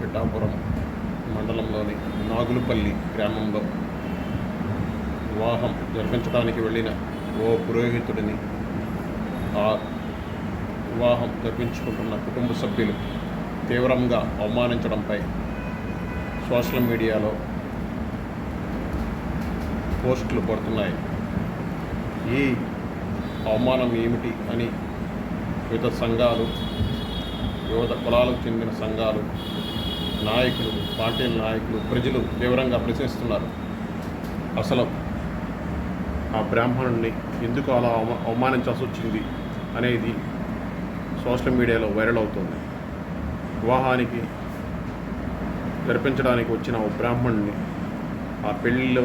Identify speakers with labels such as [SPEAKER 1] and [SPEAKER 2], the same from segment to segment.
[SPEAKER 1] పిఠాపురం మండలంలోని నాగులపల్లి గ్రామంలో వివాహం జరిపించడానికి వెళ్ళిన ఓ పురోహితుడిని ఆ వివాహం జరిపించుకుంటున్న కుటుంబ సభ్యులు తీవ్రంగా అవమానించడంపై సోషల్ మీడియాలో పోస్టులు పడుతున్నాయి. ఈ అవమానం ఏమిటి అని వివిధ సంఘాలు వివిధ కులాలకు చెందిన సంఘాలు నాయకులు పార్టీల నాయకులు ప్రజలు తీవ్రంగా ప్రశ్నిస్తున్నారు. అసలు ఆ బ్రాహ్మణుడిని ఎందుకు అలా అవమా అవమానించాల్సి వచ్చింది అనేది సోషల్ మీడియాలో వైరల్ అవుతుంది. వివాహానికి జరిపించడానికి వచ్చిన ఓ బ్రాహ్మణుడిని ఆ పెళ్ళిలో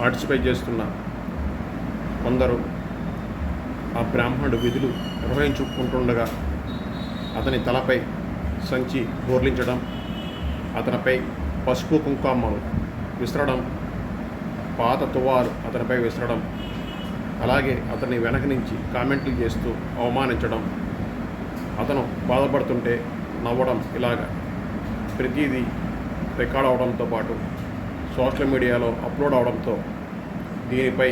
[SPEAKER 1] పార్టిసిపేట్ చేస్తున్న కొందరు ఆ బ్రాహ్మణుడు విధులు నిర్వహించుకుంటుండగా అతని తలపై సంచి బోర్లించడం అతనిపై పసుపు కుంకుమలు విసరడం పాత తువాలు అతనిపై విసరడం అలాగే అతన్ని వెనక నుంచి కామెంట్లు చేస్తూ అవమానించడం. అతను బాధపడుతుంటే నవ్వడం ఇలాగ. ప్రతిదీ రికార్డ్ అవడంతో పాటు సోషల్ మీడియాలో అప్లోడ్ అవడంతో దీనిపై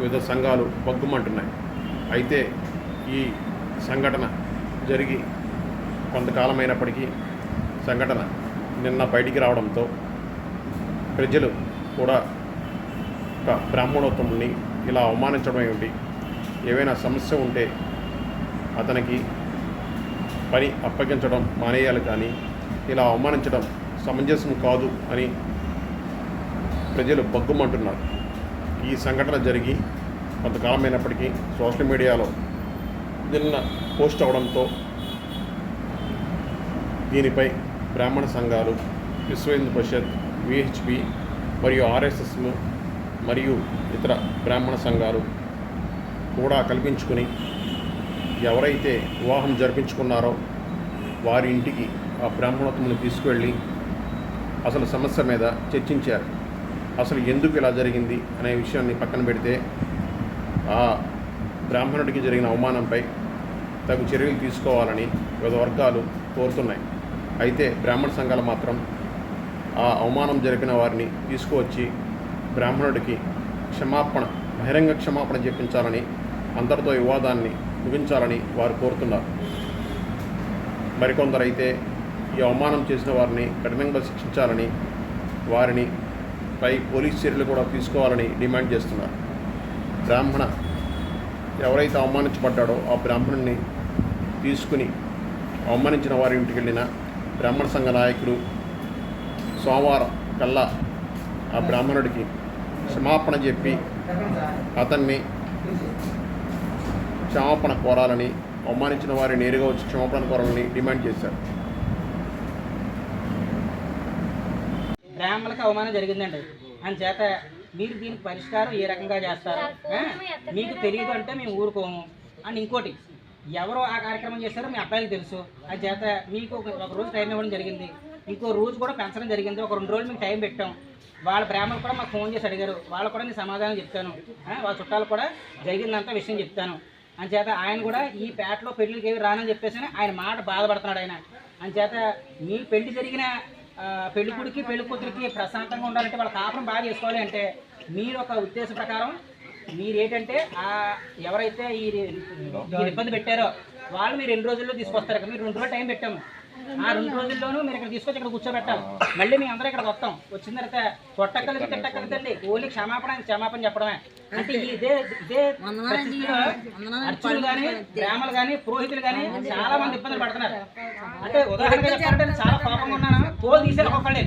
[SPEAKER 1] వివిధ సంఘాలు పగ్గుమంటున్నాయి అయితే ఈ సంఘటన జరిగి కొంతకాలమైనప్పటికీ సంఘటన నిన్న బయటికి రావడంతో ప్రజలు కూడా ఒక బ్రాహ్మణోత్తముని ఇలా అవమానించడం ఏమిటి? ఏవైనా సమస్య ఉంటే అతనికి పని అప్పగించడం మానేయాలి కానీ ఇలా అవమానించడం సమంజసం కాదు అని ప్రజలు బగ్గుమంటున్నారు. ఈ సంఘటన జరిగి కొంతకాలమైనప్పటికీ సోషల్ మీడియాలో నిన్న పోస్ట్ అవడంతో దీనిపై బ్రాహ్మణ సంఘాలు విశ్వ హిందూ పరిషత్ విహెచ్పి మరియు ఆర్ఎస్ఎస్ మరియు ఇతర బ్రాహ్మణ సంఘాలు కూడా కల్పించుకుని ఎవరైతే వివాహం జరిపించుకున్నారో వారి ఇంటికి ఆ బ్రాహ్మణోత్తముని తీసుకువెళ్ళి అసలు సమస్య మీద చర్చించారు. అసలు ఎందుకు ఇలా జరిగింది అనే విషయాన్ని పక్కన పెడితే ఆ బ్రాహ్మణుడికి జరిగిన అవమానంపై తగు చర్యలు తీసుకోవాలని వివిధ వర్గాలు కోరుతున్నాయి. అయితే బ్రాహ్మణ సంఘాలు మాత్రం ఆ అవమానం జరిపిన వారిని తీసుకువచ్చి బ్రాహ్మణుడికి క్షమాపణ బహిరంగ క్షమాపణ చెప్పించాలని అందరితో వివాదాన్ని ముగించాలని వారు కోరుతున్నారు. మరికొందరైతే ఈ అవమానం చేసిన వారిని కఠినంగా శిక్షించాలని వారిని పై పోలీస్ చర్యలు కూడా తీసుకోవాలని డిమాండ్ చేస్తున్నారు. బ్రాహ్మణ ఎవరైతే అవమానించబడ్డాడో ఆ బ్రాహ్మణుని తీసుకుని అవమానించిన వారి ఇంటికి వెళ్ళినా బ్రాహ్మణ సంఘ నాయకులు సోమవారం కల్లా ఆ బ్రాహ్మణుడికి క్షమాపణ చెప్పి అతన్ని క్షమాపణ కోరాలని అవమానించిన వారి నేరుగా వచ్చి క్షమాపణ కోరాలని డిమాండ్ చేశారు.
[SPEAKER 2] బ్రాహ్మణులకు అవమానం జరిగిందండి. అని చేత మీరు దీనికి పరిష్కారం ఏ రకంగా చేస్తారు? మీకు తెలియదు అంటే మేము ఊరుకోము. అండ్ ఇంకోటి ఎవరు ఆ కార్యక్రమం చేశారో మీ అబ్బాయికి తెలుసు. అది చేత మీకు ఒక రోజు టైం ఇవ్వడం జరిగింది. ఇంకో రోజు కూడా పెంచడం జరిగింది. ఒక రెండు రోజులు మీకు టైం పెట్టాం. వాళ్ళ బ్రాహ్మణులు కూడా మాకు ఫోన్ చేసి అడిగారు. వాళ్ళు కూడా నేను సమాధానం చెప్తాను. వాళ్ళ చుట్టాలు కూడా జరిగిందంతా విషయం చెప్తాను. అని చేత ఆయన కూడా ఈ పేటలో పెళ్ళికి ఏవి రానని చెప్పేసి ఆయన మాట బాధపడుతున్నాడు ఆయన. అని చేత మీ పెళ్ళి జరిగిన ఆ, పెళ్ళి కొడుకు పెళ్ళి కూతురికి ప్రశాంతంగా ఉండాలంటే వాళ్ళ కాపురం బాగా చేసుకోవాలి అంటే మీరు ఒక ఉద్దేశ ప్రకారం మీరు ఏంటంటే ఆ ఎవరైతే ఈ ఇబ్బంది పెట్టారో వాళ్ళు మీరు రెండు రోజుల్లో తీసుకొస్తారు మీరు రెండు రోజులు టైం పెట్టాము. ఆ రెండు రోజుల్లోనూ మీరు ఇక్కడ తీసుకొచ్చి ఇక్కడ కూర్చోబెట్టాలి. మళ్ళీ మేము అందరూ ఇక్కడ వస్తాం. వచ్చిన తర్వాత కొట్టక్కలకి తిట్టక్కలకి తల్లి ఓన్లీ క్షమాపణ క్షమాపణ చెప్పడమే. అంటే ఈ ఇదే ఇదే అర్చకులు కానీ బ్రాహ్మలు కానీ పురోహితులు కానీ చాలా మంది ఇబ్బందులు పడుతున్నారు. అంటే ఉదాహరణగా చెప్పాలంటే చాలా కోపంగా ఉన్నాను. తోలు తీసేది ఒక్కొక్కడే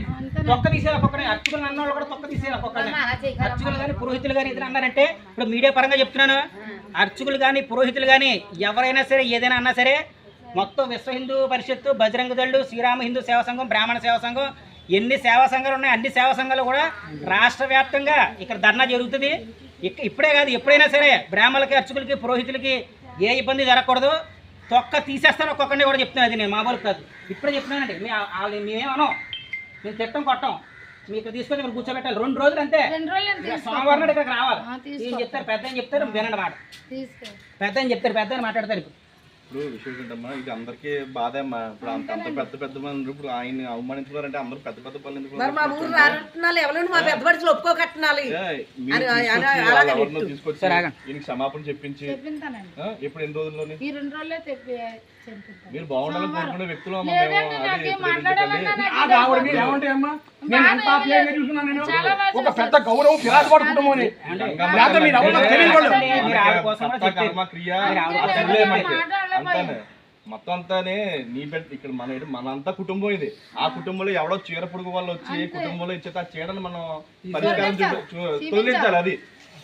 [SPEAKER 2] తొక్క తీసేది ఒక్కొక్కడే అర్చకులు అన్న వాళ్ళు కూడా తొక్క తీసేది ఒక్కొక్కడే అర్చకులు కానీ పురోహితులు కానీ ఇద్దరు అన్నారంటే ఇప్పుడు మీడియా పరంగా చెప్తున్నాను. అర్చకులు కానీ పురోహితులు కానీ ఎవరైనా సరే ఏదైనా అన్నా సరే మొత్తం విశ్వ హిందూ పరిషత్తు బజరంగ దళ్ళు శ్రీరామ హిందూ సేవా సంఘం బ్రాహ్మణ సేవా సంఘం ఎన్ని సేవా సంఘాలు ఉన్నాయి అన్ని సేవా సంఘాలు కూడా రాష్ట్ర వ్యాప్తంగా ఇక్కడ ధర్నా జరుగుతుంది. ఇప్పుడే కాదు ఎప్పుడైనా సరే బ్రాహ్మణులకి అర్చకులకి పురోహితులకి ఏ ఇబ్బంది జరగకూడదు. తొక్క తీసేస్తాను ఒక్కొక్కరిని కూడా చెప్తున్నాను అది నేను మామూలు కాదు. ఇప్పుడే చెప్తున్నానండి మీ వాళ్ళు మేమేమనం మేము తిట్టం కొట్టం మీకు తీసుకొని ఇక్కడ కూర్చోబెట్టాలి. రెండు రోజులు అంతే. సోమవారం ఇక్కడికి రావాలి. చెప్తారు? పెద్ద చెప్తారు? వినండి మాట. పెద్ద అని చెప్తారు? పెద్ద మాట్లాడతారు ఇప్పుడు.
[SPEAKER 3] ఇప్పుడు విషయం ఏంటమ్మా ఇది అందరికీ బాధ అమ్మా. ఇప్పుడు అంత అంత పెద్ద పెద్ద మంది ఇప్పుడు ఆయన అవమానించుకున్నారంటే అందరూ పెద్ద పెద్ద పనులు ఎందుకు
[SPEAKER 4] మరి మా ఊరు పెద్ద
[SPEAKER 3] ఎవరినో. తీసుకొచ్చి. ఈయనకి క్షమాపణ చెప్పించి ఎప్పుడు ఎన్ని రోజుల్లోనే?
[SPEAKER 5] ఈ రెండు రోజులే తెప్పి చెప్పింతాను
[SPEAKER 3] మీరు బాగుండాలని కోరుకునే వ్యక్తులు అమ్మా మేము.
[SPEAKER 6] ఒక పెద్ద గౌరవం అని. మీరు ఎవరో
[SPEAKER 3] క్రియ మొత్తం అంతానే నీ బిడ్డ ఇక్కడ మన మనంతా కుటుంబం ఇది. ఆ కుటుంబంలో ఎవడో చీర పొడుగు వాళ్ళు వచ్చి కుటుంబంలో ఇచ్చే ఆ చీరను మనం పరిష్కారం తొలగించాలి అది.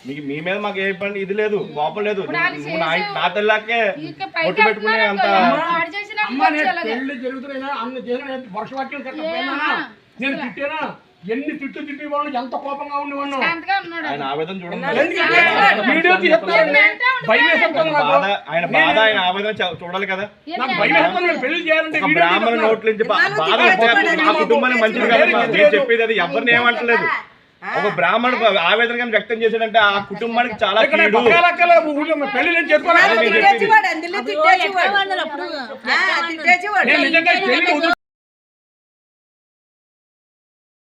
[SPEAKER 3] మీకు మీ మీద మాకు ఏ పని ఇది లేదు. కోపం లేదు. నా నా తల్లాకే కొట్టు పెట్టుకునే అంత.
[SPEAKER 5] పెళ్ళి చేసిన
[SPEAKER 6] వర్షవాక్యం నేను తిట్టానా? ఎన్ని తిట్టు తిట్టి వాళ్ళు ఎంత కోపంగా ఉండేవాళ్ళు?
[SPEAKER 5] శాంతగా ఉన్నాడు.
[SPEAKER 3] ఆయన ఆవేదన చూడండి.
[SPEAKER 6] వీడియో భయం
[SPEAKER 3] ఆయన బాధ ఆయన ఆవేదన చూడాలి కదా?
[SPEAKER 6] నాకు భయం పెళ్ళి చేయాలంటే
[SPEAKER 3] బ్రాహ్మణ. నోట్ల నుంచి బాధ కుటుంబానికి మంచిది కాదు నేను చెప్పేది అది ఎవరిని ఏమంటలేదు. ఒక బ్రాహ్మణ ఆవేదన కానీ వ్యక్తం చేశాడంటే ఆ కుటుంబానికి చాలా
[SPEAKER 6] పెళ్ళి